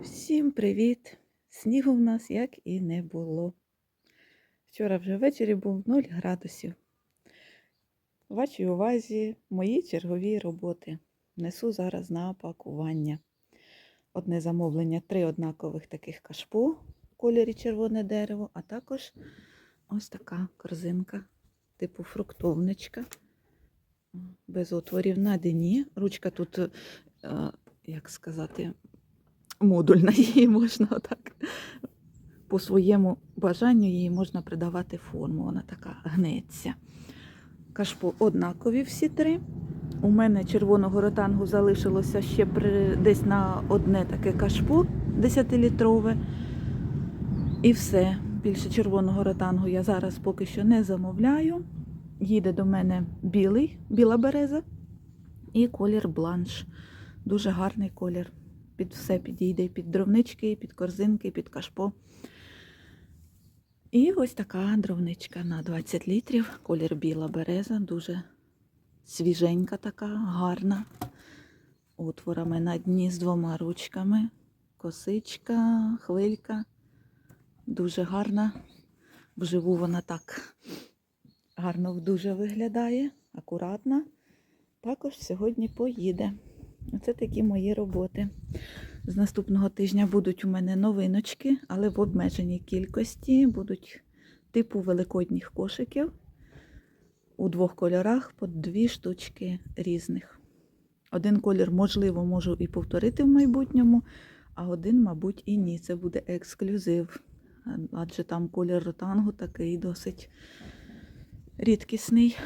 Всім привіт! Снігу в нас як і не було. Вчора вже ввечері був 0 градусів. Вашій увазі мої чергові роботи. Несу зараз на пакування. Одне замовлення, три однакових таких кашпо в кольорі червоне дерево, а також ось така корзинка, типу фруктовничка. Без отворів на дні. Ручка тут, е, як сказати, модульна, її можна отак. По своєму бажанню її можна придавати форму. Вона така гнеться. Кашпо однакові всі три. У мене червоного ротангу залишилося ще при, десь на одне таке кашпо 10-літрове. І все. Більше червоного ротангу я зараз поки що не замовляю. Їде до мене білий, біла береза і колір бланш. Дуже гарний колір. Під все підійде, під дровнички, під корзинки, під кашпо. І ось така дровничка на 20 літрів. Колір біла береза, дуже свіженька така, гарна. Отворами на дні з двома ручками. Косичка, хвилька. Дуже гарна. Вживу вона так гарно дуже виглядає, акуратна. Також сьогодні поїде. Оце такі мої роботи. З наступного тижня будуть у мене новиночки, але в обмеженій кількості будуть типу великодніх кошиків у двох кольорах по дві штучки різних. Один колір, можливо, можу і повторити в майбутньому, а один, мабуть, і ні. Це буде ексклюзив. Адже там колір ротангу такий досить рідкісний.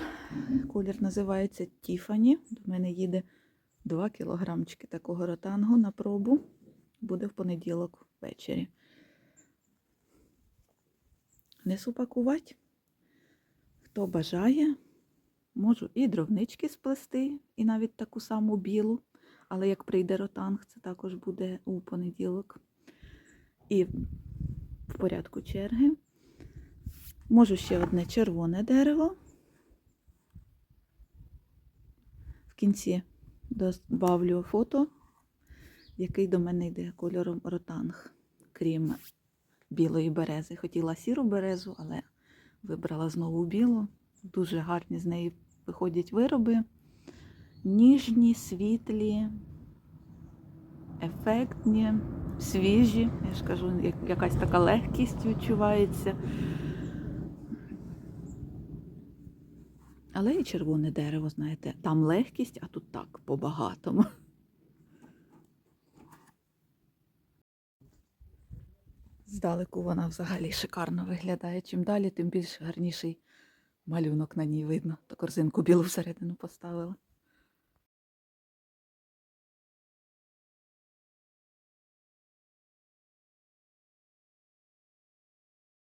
Колір називається Тіфані. До мене їде 2 кілограмчики такого ротангу на пробу. Буде в понеділок ввечері. Несу пакувати. Хто бажає, можу і дровнички сплести, і навіть таку саму білу. Але як прийде ротанг, це також буде у понеділок. І в порядку черги. Можу ще одне червоне дерево. В кінці добавлю фото, який до мене йде кольором ротанг, крім білої берези. Хотіла сіру березу, але вибрала знову білу. Дуже гарні з неї виходять вироби. Ніжні, світлі, ефектні, свіжі. Я ж кажу, якась така легкість відчувається. Але і червоне дерево, знаєте, там легкість, а тут так по-багатому. Здалеку вона взагалі шикарно виглядає. Чим далі, тим більш гарніший малюнок на ній видно. Та корзинку білу всередину поставила.